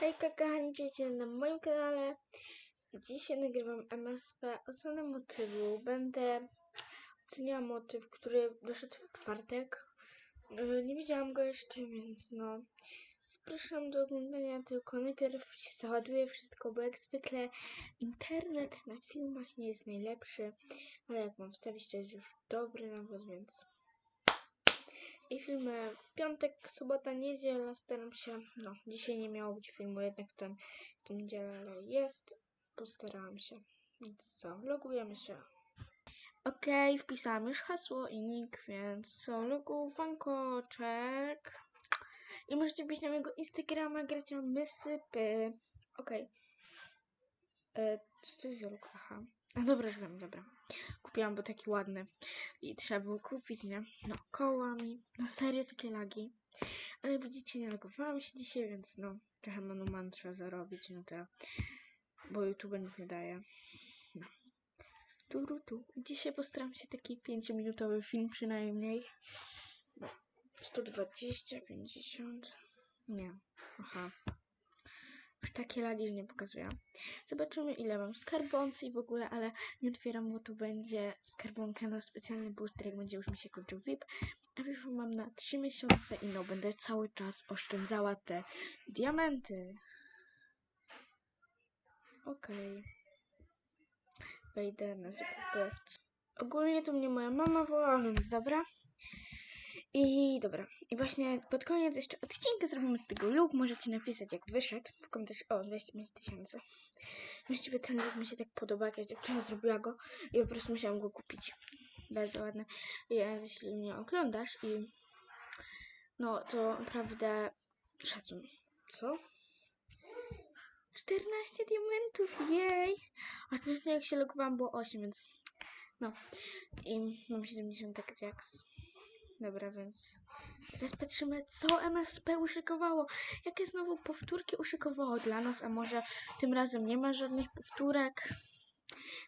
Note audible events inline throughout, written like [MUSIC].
Hejka kochani, witajcie na moim kanale. Dzisiaj nagrywam MSP ocenę motywu. Będę oceniała motyw, który doszedł w czwartek. Yy, Nie widziałam go jeszcze, więc no. Zapraszam do oglądania, tylko najpierw się załaduję wszystko, bo jak zwykle internet na filmach nie jest najlepszy, ale jak mam wstawić, to jest już dobry nawóz, więc i filmy w piątek, sobota, niedziela. Staram się, no, dzisiaj nie miało być filmu, jednak ten, w tą niedzielę ale jest. Postarałam się. Więc co, logujemy się. Okej, wpisałam już hasło i nick, więc co, logowankoczek. I możecie wbić na mojego Instagrama, Gracia Mysypy. Okej. E, Co to jest logo? Aha. A dobra, już wiem, dobra. Kupiłam, bo taki ładny. I trzeba było kupić, nie? No, kołami. No serio, takie lagi. Ale widzicie, nie logowałam się dzisiaj, więc no, trochę monument trzeba zarobić, no to... Bo YouTube nic nie daje. No. Tu, tu. Dzisiaj postaram się taki 5-minutowy film przynajmniej. No. 120, 50... Nie. Aha. Już takie lagi, że nie pokazuję. Zobaczymy ile mam skarboncy i w ogóle, ale nie otwieram, bo tu będzie skarbonka na specjalny booster, jak będzie już mi się kończył VIP. A VIP mam na 3 miesiące i no, będę cały czas oszczędzała te diamenty. Okej. Wejdę na zakupy. Ogólnie to mnie moja mama woła, więc dobra. I dobra. I właśnie pod koniec jeszcze odcinka zrobimy z tego look. Możecie napisać jak wyszedł. W komentarzu. O, 25 tysięcy. Właściwie ten look mi się tak podoba. Jakaś dziewczyna zrobiła go i po prostu musiałam go kupić. Bardzo ładny. Ja, jeśli mnie oglądasz i no to naprawdę szacun. Co? 14 diamentów, jej! A to jak się logowałam było 8, więc no. I mam 70 tak jak Dobra, więc teraz patrzymy, co MSP uszykowało. Jakie znowu powtórki uszykowało dla nas, a może tym razem nie ma żadnych powtórek?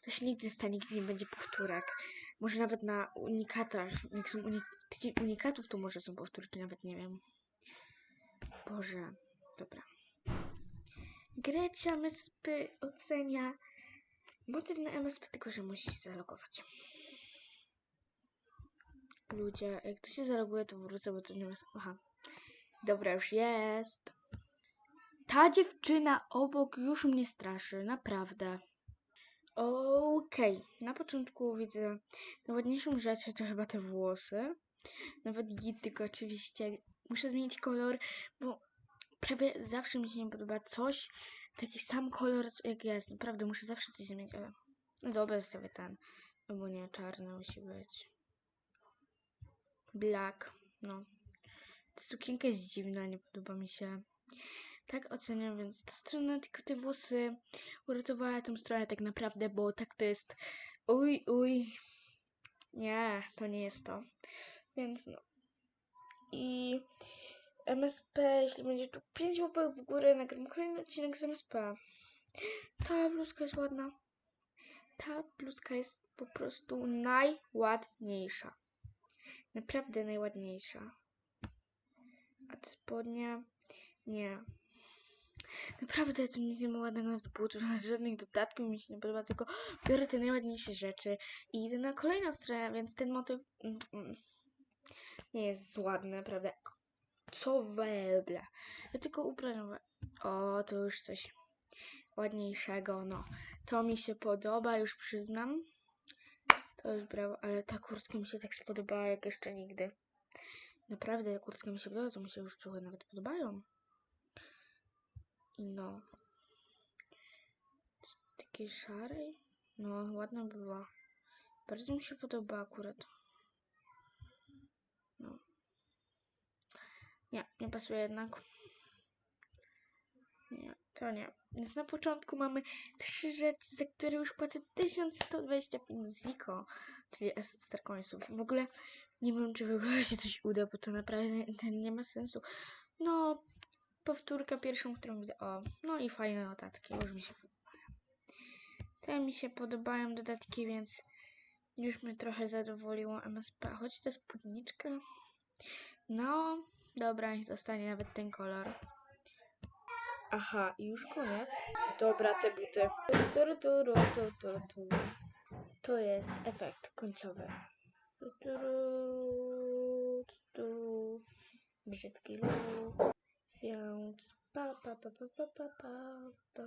To się nigdy stanie, nigdy nie będzie powtórek. Może nawet na unikatach, jak są uni unikatów, to może są powtórki, nawet nie wiem. Boże, dobra. Grecia MSP ocenia motyw na MSP, tylko że musi się zalogować. Ludzie, jak to się zaloguje, to wrócę, bo to nie ma... Aha. Dobra, już jest. Ta dziewczyna obok już mnie straszy, naprawdę. Okej, na początku widzę najładniejszą rzecz to chyba te włosy. Nawet git, tylko oczywiście muszę zmienić kolor, bo prawie zawsze mi się nie podoba coś, taki sam kolor jak jest. Naprawdę muszę zawsze coś zmienić, ale no dobra, zostawię ten. Albo nie, czarny musi być. Black, no. Ta sukienka jest dziwna, nie podoba mi się. Tak oceniam, więc ta strona, tylko te włosy uratowała tą stronę tak naprawdę, bo tak to jest. Uj, uj. Nie, to nie jest to. Więc no. I MSP, jeśli będzie tu 5 łapek w górę, nagram kolejny odcinek z MSP. Ta bluzka jest ładna. Ta bluzka jest po prostu najładniejsza. Naprawdę najładniejsza. A te spodnie? Nie. Naprawdę tu nic nie ma ładnego na butów, [LAUGHS] żadnych dodatków mi się nie podoba, tylko biorę te najładniejsze rzeczy i idę na kolejną stronę, więc ten motyw mm, mm, nie jest ładny, naprawdę. Co weble. Ja tylko ubrałem. O, to już coś ładniejszego, no. To mi się podoba, już przyznam. To już brawo, ale ta kurtka mi się tak spodobała jak jeszcze nigdy. Naprawdę ta kurtka mi się podoba, to mi się już ciuchy nawet podobają. I no. Takiej szarej? No, ładna była. Bardzo mi się podoba akurat. No. Nie, nie pasuje jednak. Nie, to nie. Więc na początku mamy trzy rzeczy, za które już płacę 1125 ziko, czyli Star Coinsów. W ogóle nie wiem, czy w ogóle się coś uda, bo to naprawdę nie, [LAUGHS] nie ma sensu. No, powtórka pierwszą, którą widzę. O, no i fajne notatki, już mi się podobają. Te mi się podobają dodatki, więc już mnie trochę zadowoliło MSP. Choć ta spódniczka. No, dobra, niech zostanie nawet ten kolor. Aha, i już koniec. Dobra, te buty. Turu, turu, tu, tu, tu. To jest efekt końcowy. Brzydki look. Więc pa, pa, pa, pa, pa, pa, pa.